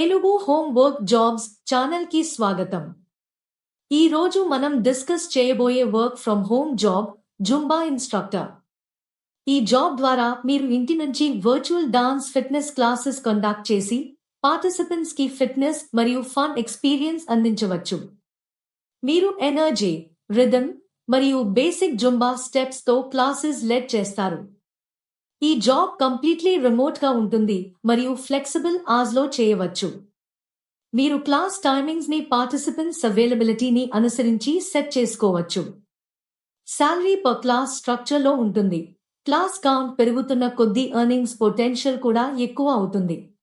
Telugu home work jobs ఛానల్కి స్వాగతం. ఈ రోజు మనం డిస్కస్ చేయబోయే work from home job Zumba instructor. ఈ జాబ్ ద్వారా మీరు ఇంటి నుంచి virtual dance fitness classes conduct చేసి పార్టిసిపెంట్స్కి ఫిట్నెస్ మరియు ఫన్ ఎక్స్పీరియన్స్ అందించవచ్చు. మీరు ఎనర్జీ రిథమ్ మరియు బేసిక్ జుంబా స్టెప్స్తో క్లాసెస్ లెడ్ చేస్తారు. ఈ జాబ్ కంప్లీట్లీ రిమోట్గా ఉంటుంది మరియు ఫ్లెక్సిబుల్ ఆజ్లో చేయవచ్చు. మీరు క్లాస్ టైమింగ్స్ని పార్టిసిపెంట్స్ అవైలబిలిటీని అనుసరించి సెట్ చేసుకోవచ్చు. శాలరీ పర్ క్లాస్ స్ట్రక్చర్లో ఉంటుంది. క్లాస్ కౌంట్ పెరుగుతున్న కొద్దీ ఎర్నింగ్స్ పొటెన్షియల్ కూడా ఎక్కువ అవుతుంది.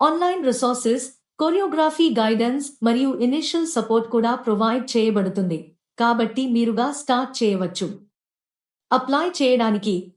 ఆన్లైన్ రిసోర్సెస్ కొరియోగ్రఫీ గైడెన్స్ మరియు ఇనిషియల్ సపోర్ట్ కూడా ప్రొవైడ్ చేయబడుతుంది. కాబట్టి మీరుగా స్టార్ట్ చేయవచ్చు. అప్లై చేయడానికి